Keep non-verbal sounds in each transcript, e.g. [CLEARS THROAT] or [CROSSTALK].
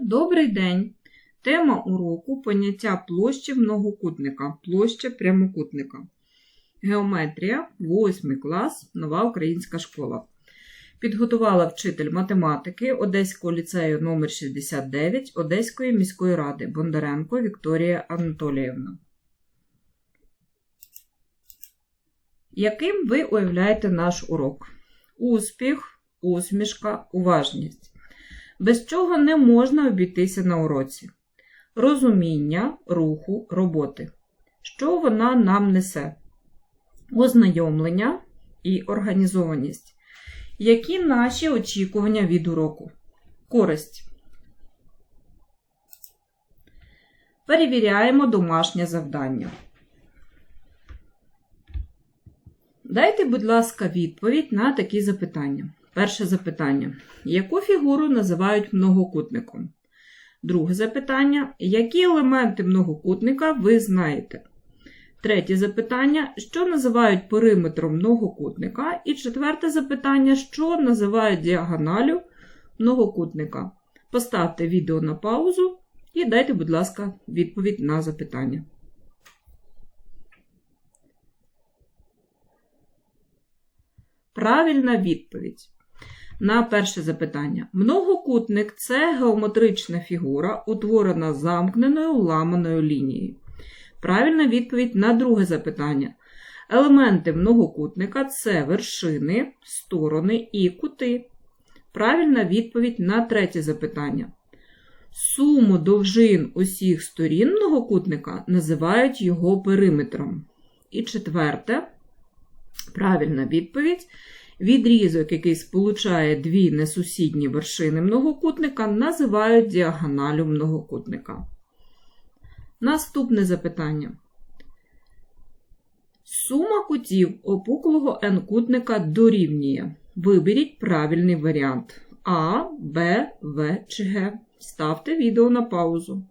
Добрий день! Тема уроку поняття площі многокутника, площа прямокутника. Геометрія, 8 клас, нова українська школа. Підготувала вчитель математики Одеського ліцею номер 69 Одеської міської ради Бондаренко Вікторія Анатоліївна. Яким ви уявляєте наш урок? Успіх, усмішка, уважність. Без чого не можна обійтися на уроці. Розуміння, руху, роботи. Що вона нам несе? Ознайомлення і організованість. Які наші очікування від уроку? Користь. Перевіряємо домашнє завдання. Дайте, будь ласка, відповідь на такі запитання. Перше запитання. Яку фігуру називають многокутником? Друге запитання. Які елементи многокутника ви знаєте? Третє запитання. Що називають периметром многокутника? І четверте запитання. Що називають діагоналю многокутника? Поставте відео на паузу і дайте, будь ласка, відповідь на запитання. Правильна відповідь. На перше запитання. Многокутник це геометрична фігура, утворена замкненою ламаною лінією. Правильна відповідь на друге запитання. Елементи многокутника це вершини, сторони і кути. Правильна відповідь на третє запитання. Суму довжин усіх сторін многокутника називають його периметром. І четверте. Правильна відповідь. Відрізок, який сполучає дві несусідні вершини многокутника, називають діагоналю многокутника. Наступне запитання. Сума кутів опуклого n-кутника дорівнює. Виберіть правильний варіант А, Б, В чи Г. Ставте відео на паузу.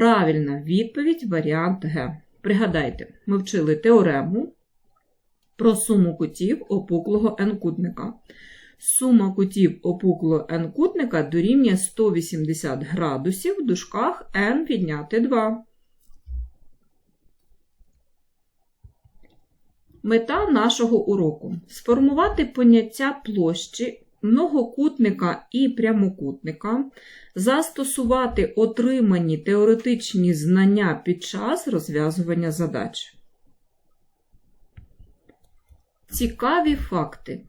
Правильна відповідь варіант Г. Пригадайте, ми вчили теорему про суму кутів опуклого n-кутника. Сума кутів опуклого n-кутника дорівнює 180 градусів в дужках n підняти 2. Мета нашого уроку сформувати поняття площі многокутника і прямокутника, застосувати отримані теоретичні знання під час розв'язування задач. Цікаві факти.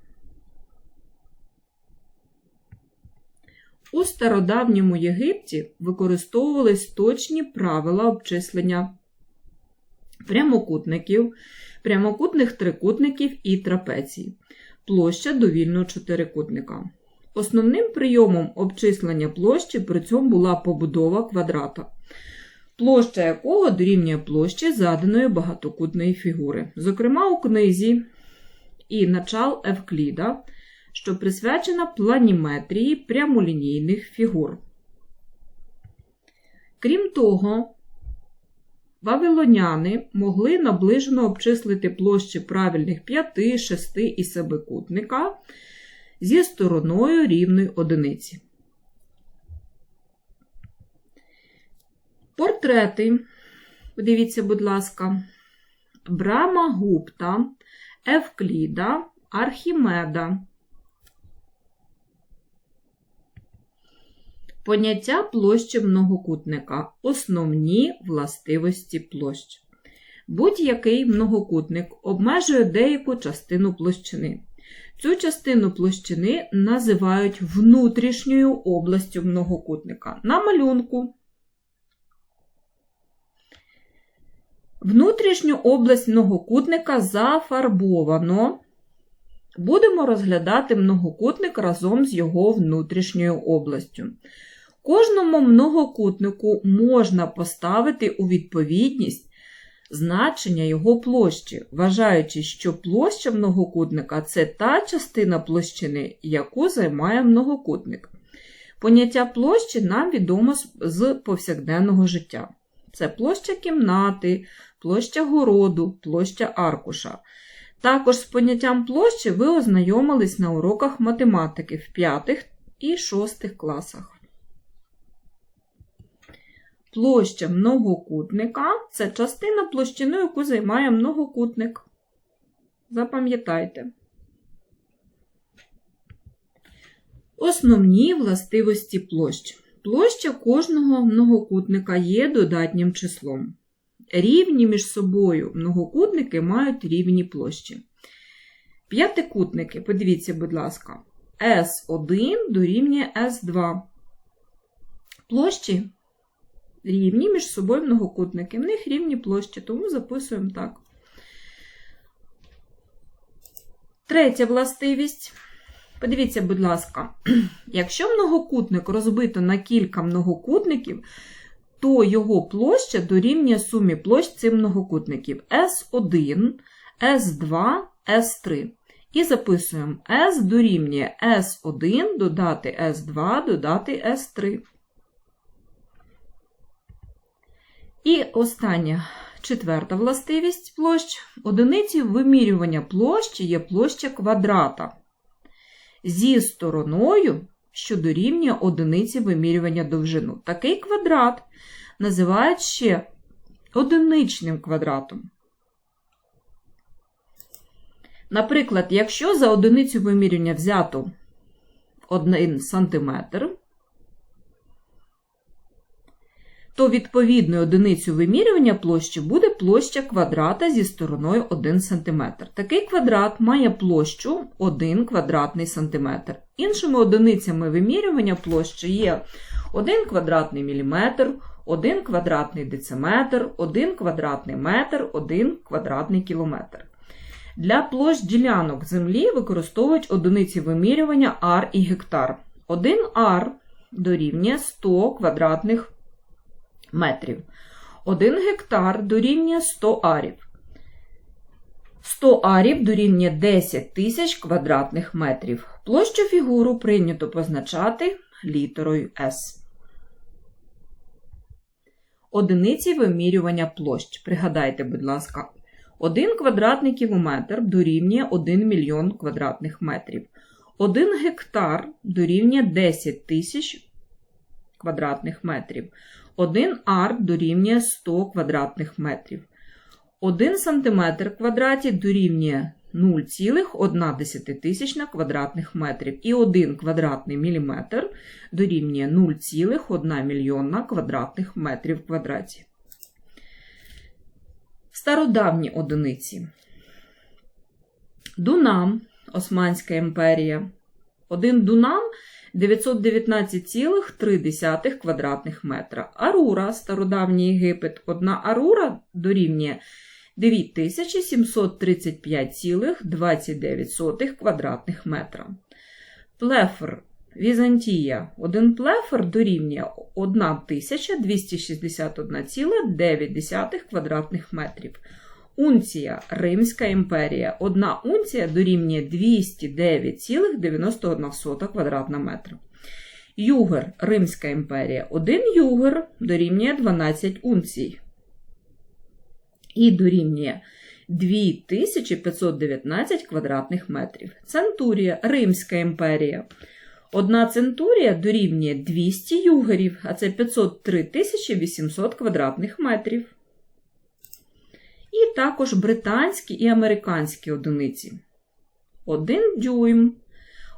У стародавньому Єгипті використовувались точні правила обчислення прямокутників, прямокутних трикутників і трапецій площа довільного чотирикутника. Основним прийомом обчислення площі при цьому була побудова квадрата, площа якого дорівнює площі заданої багатокутної фігури. Зокрема, у книзі і начал Евкліда, що присвячена планіметрії прямолінійних фігур. Крім того, Вавилоняни могли наближено обчислити площі правильних 5, 6 і себекутника зі стороною рівної одиниці. Портрети, подивіться, будь ласка, Брама Гупта, Евкліда, Архімеда. Поняття площі многокутника. Основні властивості площ. Будь-який многокутник обмежує деяку частину площини. Цю частину площини називають внутрішньою областю многокутника. На малюнку. Внутрішню область многокутника зафарбовано. Будемо розглядати многокутник разом з його внутрішньою областю. Кожному многокутнику можна поставити у відповідність значення його площі, вважаючи, що площа многокутника це та частина площини, яку займає многокутник. Поняття площі нам відомо з повсякденного життя. Це площа кімнати, площа городу, площа аркуша. Також з поняттям площі ви ознайомились на уроках математики в 5 і 6 класах. Площа многокутника це частина площини, яку займає многокутник. Запам'ятайте. Основні властивості площ. Площа кожного многокутника є додатнім числом. Рівні між собою многокутники мають рівні площі. П'ятикутники, подивіться, будь ласка, S1 дорівнює S2. Площі рівні між собою многокутники. В них рівні площі, тому записуємо так. Третя властивість. Подивіться, будь ласка, [CLEARS THROAT] якщо многокутник розбито на кілька многокутників, то його площа дорівнює сумі площ цих многокутників S1, S2, S3. І записуємо S дорівнює S1 додати S2 додати S3. І остання четверта властивість площ. Одиниці вимірювання площі є площа квадрата зі стороною, що дорівнює одиниці вимірювання довжину. Такий квадрат називають ще одиничним квадратом. Наприклад, якщо за одиницю вимірювання взято 1 см, то відповідною одиницю вимірювання площі буде площа квадрата зі стороною 1 см. Такий квадрат має площу 1 квадратний сантиметр. Іншими одиницями вимірювання площі є 1 квадратний міліметр, 1 квадратний дециметр, 1 квадратний метр, 1 квадратний кілометр. Для площ ділянок землі використовують одиниці вимірювання ар і гектар. 1 ар дорівнює 100 квадратних метрів. 1 гектар дорівнює 100 арів. 100 арів дорівнює 10 тисяч квадратних метрів. Площу фігуру прийнято позначати літерою S. Одиниці вимірювання площ. Пригадайте, будь ласка, 1 квадратний кілометр дорівнює 1 мільйон квадратних метрів. 1 гектар дорівнює 10 тисяч квадратних метрів. 1 ар дорівнює 100 квадратних метрів. 1 см квадраті дорівнює 0,1 тисячна квадратних метрів. І 1 квадратний міліметр дорівнює 0,1 мільйонна квадратних метрів квадраті. Стародавні одиниці. Дунам, Османська імперія. Один дунам 919,3 квадратних метра. Арура, стародавній Єгипет, одна арура дорівнює 9735,29 квадратних метра. Плефер Візантія. Один плефер дорівнює 1261,9 квадратних метрів. Унція Римська імперія. Одна унція дорівнює 209,91 квадратна метра. Югер Римська імперія. Один югер дорівнює 12 унцій. І дорівнює 2519 квадратних метрів. Центурія Римська імперія. Одна центурія дорівнює 200 югерів, а це 503 800 квадратних метрів. І також британські і американські одиниці. Один дюйм,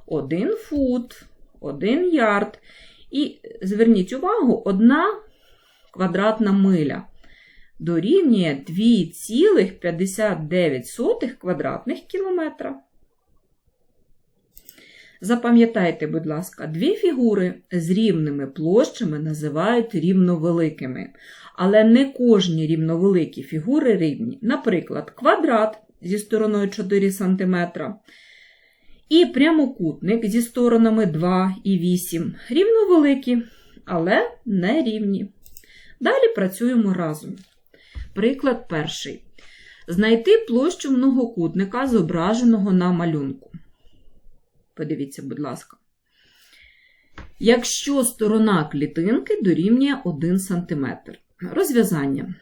один фут, один ярд. І зверніть увагу, одна квадратна миля дорівнює 2,59 квадратних кілометра. Запам'ятайте, будь ласка, дві фігури з рівними площами називають рівновеликими. Але не кожні рівновеликі фігури рівні. Наприклад, квадрат зі стороною 4 см і прямокутник зі сторонами 2 і 8 рівновеликі, але не рівні. Далі працюємо разом. Приклад перший. Знайти площу многокутника, зображеного на малюнку. Подивіться, будь ласка. Якщо сторона клітинки дорівнює 1 см. Розв'язання.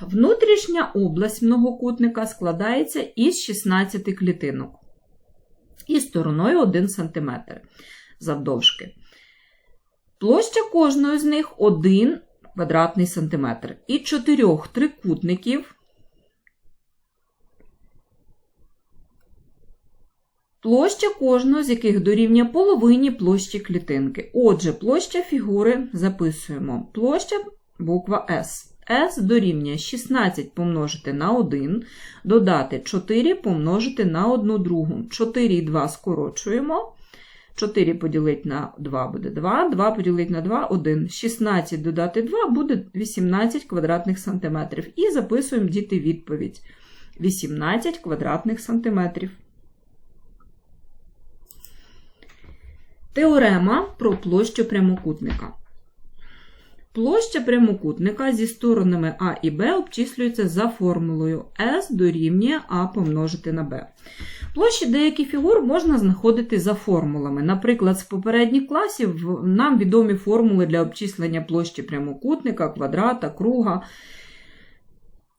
Внутрішня область многокутника складається із 16 клітинок і стороною 1 см завдовжки. Площа кожної з них 1 квадратний сантиметр. І чотирьох трикутників площа кожного з яких дорівнює половині площі клітинки. Отже, площа фігури записуємо. Площа буква S. S дорівнює 16 помножити на 1, додати 4 помножити на 1 другу. 4 і 2 скорочуємо. 4 поділити на 2 буде 2, 2 поділити на 2 1. 16 додати 2 буде 18 квадратних сантиметрів. І записуємо діти відповідь. 18 квадратних сантиметрів. Теорема про площу прямокутника. Площа прямокутника зі сторонами А і Б обчислюється за формулою S дорівнює А помножити на Б. Площі деяких фігур можна знаходити за формулами. Наприклад, з попередніх класів нам відомі формули для обчислення площі прямокутника, квадрата, круга.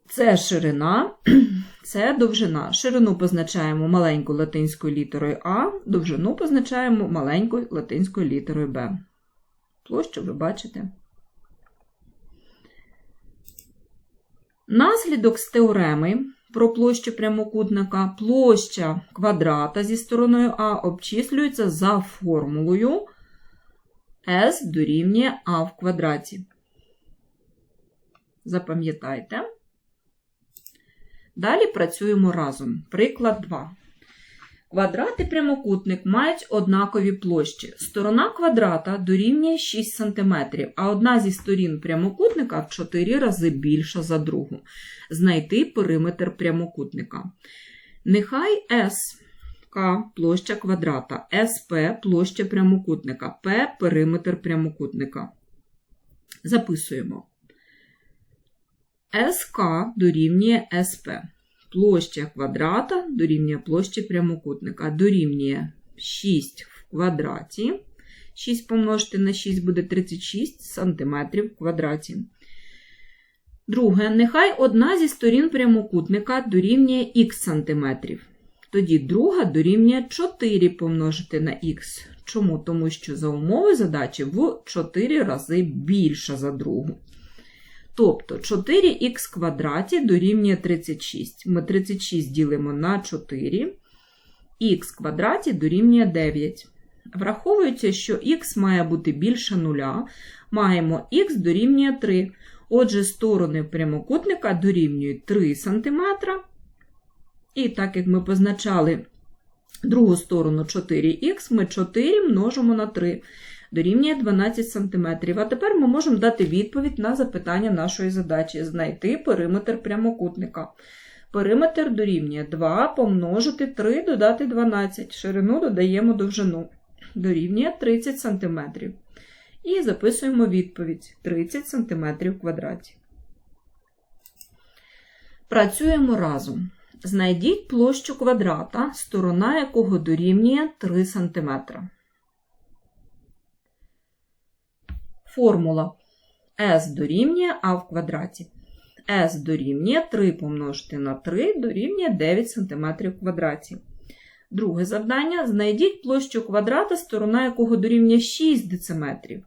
Це ширина, [CLEARS THROAT] це довжина. Ширину позначаємо маленькою латинською літерою А, довжину позначаємо маленькою латинською літерою Б. Площу ви бачите. Наслідок з теореми про площу прямокутника площа квадрата зі стороною А обчислюється за формулою S дорівнює А в квадраті. Запам'ятайте. Далі працюємо разом. Приклад 2. Квадрат і прямокутник мають однакові площі. Сторона квадрата дорівнює 6 см, а одна зі сторін прямокутника в 4 рази більша за другу. Знайти периметр прямокутника. Нехай СК площа квадрата, СП площа прямокутника, П периметр прямокутника. Записуємо. СК дорівнює СП. Площа квадрата дорівнює площі прямокутника. Дорівнює 6 в квадраті. 6 помножити на 6 буде 36 см в квадраті. Друге, нехай одна зі сторін прямокутника дорівнює х сантиметрів. Тоді друга дорівнює 4 помножити на х. Чому? Тому що за умови задачі в 4 рази більша за другу. Тобто 4х квадраті дорівнює 36. Ми 36 ділимо на 4, х квадраті дорівнює 9. Враховується, що х має бути більше нуля, маємо х дорівнює 3. Отже, сторони прямокутника дорівнюють 3 см. І так як ми позначали другу сторону 4х, ми 4 множимо на 3 дорівнює 12 см. А тепер ми можемо дати відповідь на запитання нашої задачі: знайти периметр прямокутника. Периметр дорівнює 2 помножити 3 додати 12. Ширину додаємо довжину. Дорівнює 30 см. І записуємо відповідь 30 см квадраті. Працюємо разом. Знайдіть площу квадрата, сторона якого дорівнює 3 см. Формула S дорівнює А в квадраті. S дорівнює 3 помножити на 3 дорівнює 9 см квадраті. Друге завдання: знайдіть площу квадрата, сторона якого дорівнює 6 дециметрів.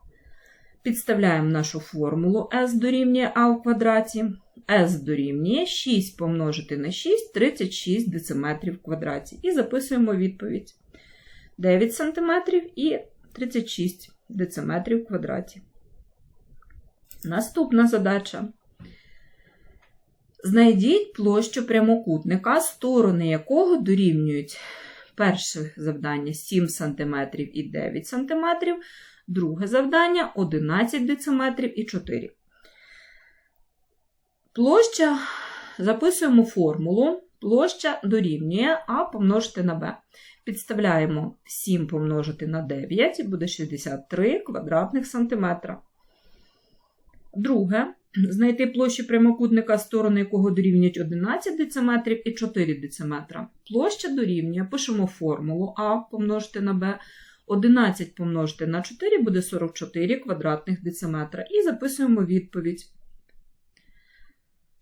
Підставляємо нашу формулу S дорівнює А в квадраті. S дорівнює 6 помножити на 6 36 дециметрів в квадраті. І записуємо відповідь: 9 см і 36 дециметрів в квадраті. Наступна задача. Знайдіть площу прямокутника, сторони якого дорівнюють перше завдання 7 см і 9 см, друге завдання 11 дециметрів і 4. Площа записуємо формулу. Площа дорівнює А помножити на Б. Підставляємо 7 помножити на 9 буде 63 квадратних сантиметра. Друге, знайти площу прямокутника, сторони якого дорівнюють 11 дециметрів і 4 дециметра. Площа дорівнює, пишемо формулу А помножити на Б. 11 помножити на 4 буде 44 квадратних дециметра. І записуємо відповідь.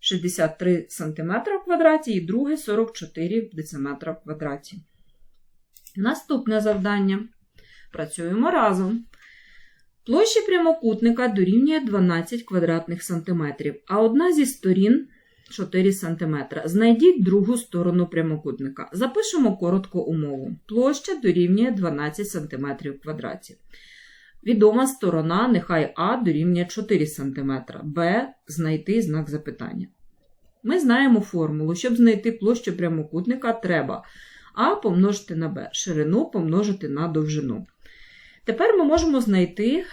63 см в квадраті і друге 44 дециметра в квадраті. Наступне завдання. Працюємо разом. Площа прямокутника дорівнює 12 квадратних сантиметрів, а одна зі сторін 4 см. Знайдіть другу сторону прямокутника. Запишемо коротко умову. Площа дорівнює 12 см в квадраті. Відома сторона, нехай А дорівнює 4 см, Б знайти знак запитання. Ми знаємо формулу. Щоб знайти площу прямокутника, треба А помножити на Б, ширину помножити на довжину. Тепер ми можемо знайти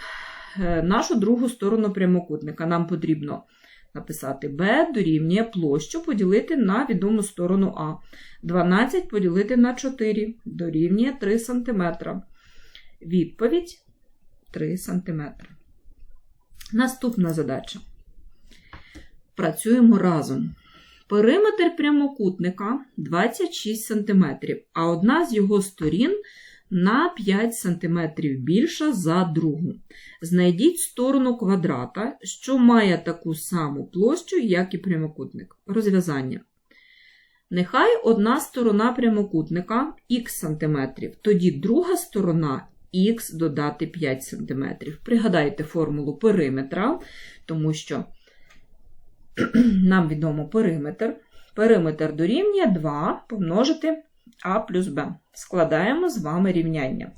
е, нашу другу сторону прямокутника. Нам потрібно написати b дорівнює площу поділити на відому сторону А. 12 поділити на 4 дорівнює 3 см. Відповідь 3 см. Наступна задача. Працюємо разом. Периметр прямокутника 26 см, а одна з його сторін на 5 см більша за другу. Знайдіть сторону квадрата, що має таку саму площу, як і прямокутник. Розв'язання. Нехай одна сторона прямокутника х см, тоді друга сторона х додати 5 см. Пригадайте формулу периметра, тому що [CLEARS THROAT] нам відомо периметр. Периметр дорівнює 2 помножити а плюс Б. Складаємо з вами рівняння.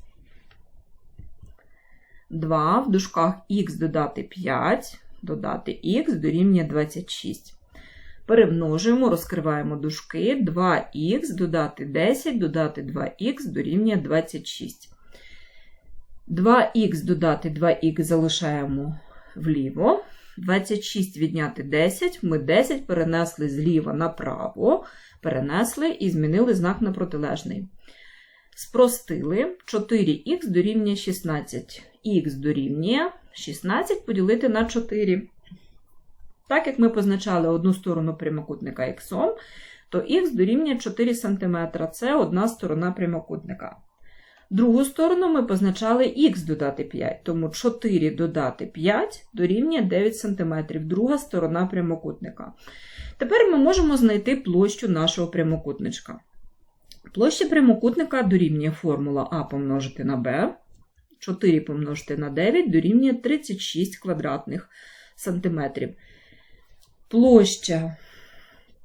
2 в дужках х додати 5, додати х дорівнює 26. Перемножуємо, розкриваємо дужки. 2х додати 10, додати 2х дорівнює 26. 2х додати 2х залишаємо вліво. 26 відняти 10, ми 10 перенесли зліва направо, перенесли і змінили знак на протилежний. Спростили 4х дорівнює 16. Х дорівнює 16 поділити на 4. Так як ми позначали одну сторону прямокутника х, то х дорівнює 4 см. Це одна сторона прямокутника. Другу сторону ми позначали х додати 5, тому 4 додати 5 дорівнює 9 см, друга сторона прямокутника. Тепер ми можемо знайти площу нашого прямокутничка. Площа прямокутника дорівнює формула А помножити на Б. 4 помножити на 9 дорівнює 36 квадратних сантиметрів. Площа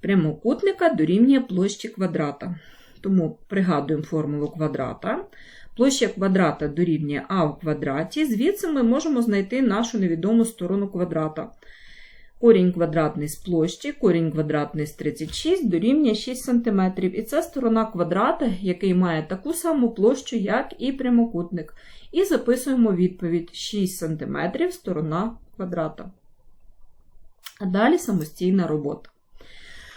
прямокутника дорівнює площі квадрата. Тому пригадуємо формулу квадрата. Площа квадрата дорівнює А в квадраті. Звідси ми можемо знайти нашу невідому сторону квадрата. Корінь квадратний з площі, корінь квадратний з 36 дорівнює 6 см. І це сторона квадрата, який має таку саму площу, як і прямокутник. І записуємо відповідь 6 см сторона квадрата. А далі самостійна робота.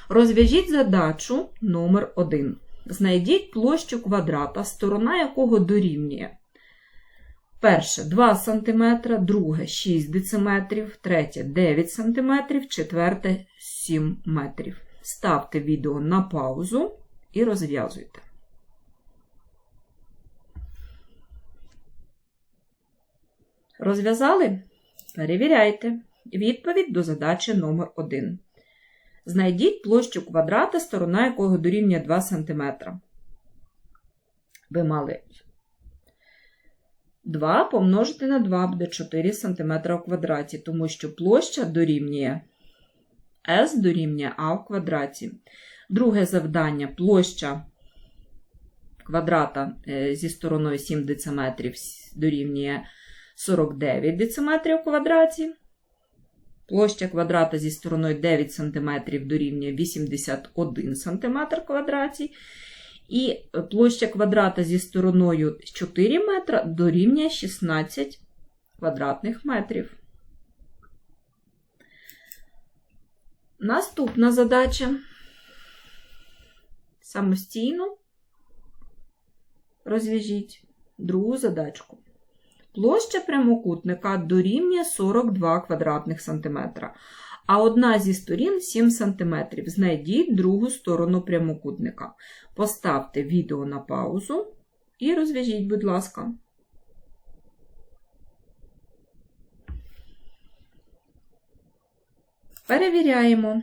Розв'яжіть задачу номер 1 Знайдіть площу квадрата, сторона якого дорівнює. Перше 2 см, друге 6 дециметрів, третє 9 см, четверте 7 метрів. Ставте відео на паузу і розв'язуйте. Розв'язали? Перевіряйте. Відповідь до задачі номер 1 Знайдіть площу квадрата, сторона якого дорівнює 2 см. Ви мали 2 помножити на 2 буде 4 см в квадраті, тому що площа дорівнює S дорівнює А в квадраті. Друге завдання площа квадрата е, зі стороною 7 дециметрів дорівнює 49 дециметрів в квадраті. Площа квадрата зі стороною 9 см дорівнює 81 см квадраті. І площа квадрата зі стороною 4 метра дорівнює 16 квадратних метрів. Наступна задача. Самостійно розв'яжіть другу задачку. Площа прямокутника дорівнює 42 квадратних сантиметра, а одна зі сторін 7 см. Знайдіть другу сторону прямокутника. Поставте відео на паузу і розв'яжіть, будь ласка. Перевіряємо.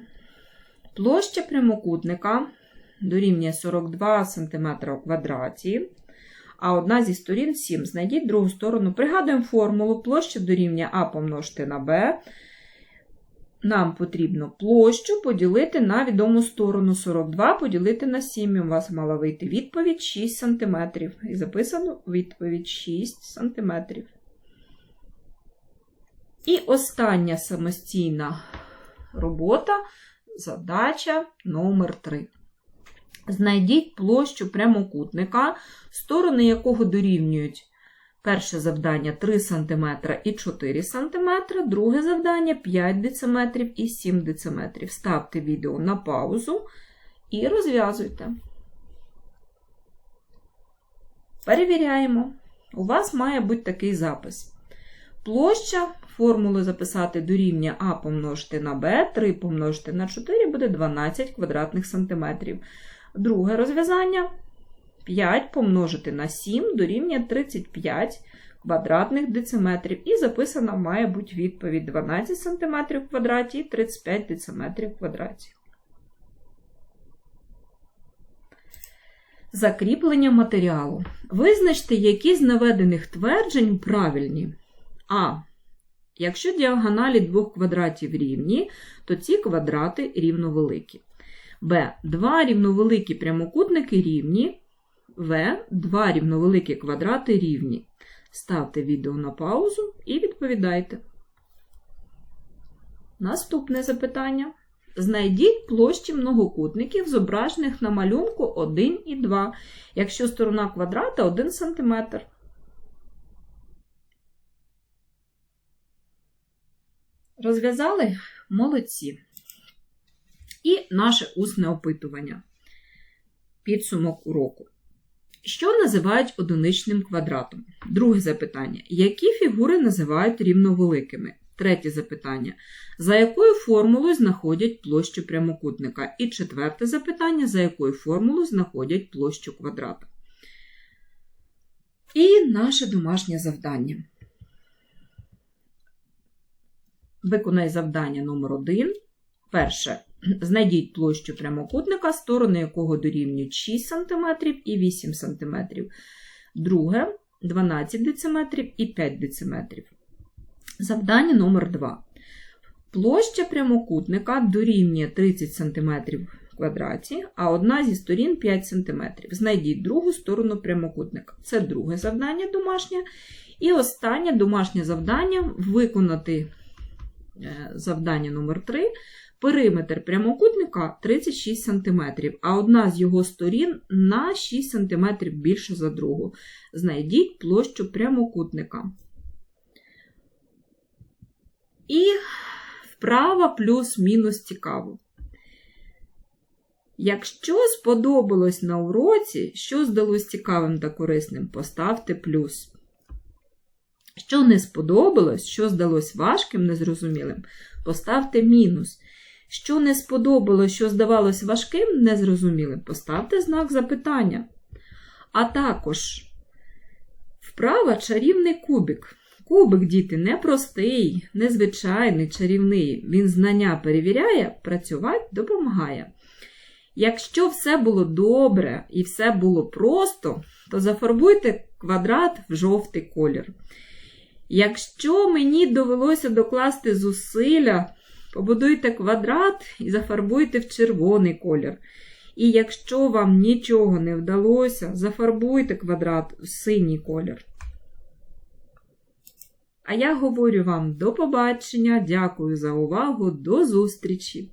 Площа прямокутника дорівнює 42 см у а одна зі сторін 7. Знайдіть другу сторону. Пригадуємо формулу. Площа дорівнює А помножити на Б. Нам потрібно площу поділити на відому сторону 42, поділити на 7. У вас мала вийти відповідь 6 см. І записано відповідь 6 см. І остання самостійна робота, задача номер 3. Знайдіть площу прямокутника, сторони якого дорівнюють перше завдання 3 см і 4 см, друге завдання 5 дециметрів і 7 дециметрів. Ставте відео на паузу і розв'язуйте. Перевіряємо. У вас має бути такий запис. Площа формулу записати дорівнює А помножити на Б, 3 помножити на 4 буде 12 квадратних сантиметрів. Друге розв'язання 5 помножити на 7 дорівнює 35 квадратних дециметрів. І записана має бути відповідь 12 см квадраті і 35 дециметрів квадраті. Закріплення матеріалу. Визначте, які з наведених тверджень правильні. А. Якщо діагоналі двох квадратів рівні, то ці квадрати рівновеликі. Б. Два рівновеликі прямокутники рівні. В. Два рівновеликі квадрати рівні. Ставте відео на паузу і відповідайте. Наступне запитання. Знайдіть площі многокутників, зображених на малюнку 1 і 2, якщо сторона квадрата 1 см. Розв'язали? Молодці. І наше усне опитування. Підсумок уроку. Що називають одиничним квадратом? Друге запитання. Які фігури називають рівновеликими? Третє запитання. За якою формулою знаходять площу прямокутника? І четверте запитання, за якою формулою знаходять площу квадрата. І наше домашнє завдання. Виконай завдання номер 1 Перше. Знайдіть площу прямокутника, сторони якого дорівнюють 6 см і 8 см. Друге 12 дециметрів і 5 дециметрів. Завдання номер 2 Площа прямокутника дорівнює 30 см в квадраті, а одна зі сторін 5 см. Знайдіть другу сторону прямокутника. Це друге завдання домашнє. І останнє домашнє завдання виконати е, завдання номер 3 Периметр прямокутника 36 см, а одна з його сторін на 6 см більше за другу. Знайдіть площу прямокутника. І вправа плюс-мінус цікаво. Якщо сподобалось на уроці, що здалось цікавим та корисним, поставте плюс. Що не сподобалось, що здалось важким, незрозумілим, поставте мінус. Що не сподобалось, що здавалось важким, незрозумілим, поставте знак запитання. А також вправа чарівний кубик. Кубик, діти, не простий, незвичайний, чарівний. Він знання перевіряє, працювати допомагає. Якщо все було добре і все було просто, то зафарбуйте квадрат в жовтий колір. Якщо мені довелося докласти зусилля, побудуйте квадрат і зафарбуйте в червоний колір. І якщо вам нічого не вдалося, зафарбуйте квадрат в синій колір. А я говорю вам до побачення, дякую за увагу, до зустрічі!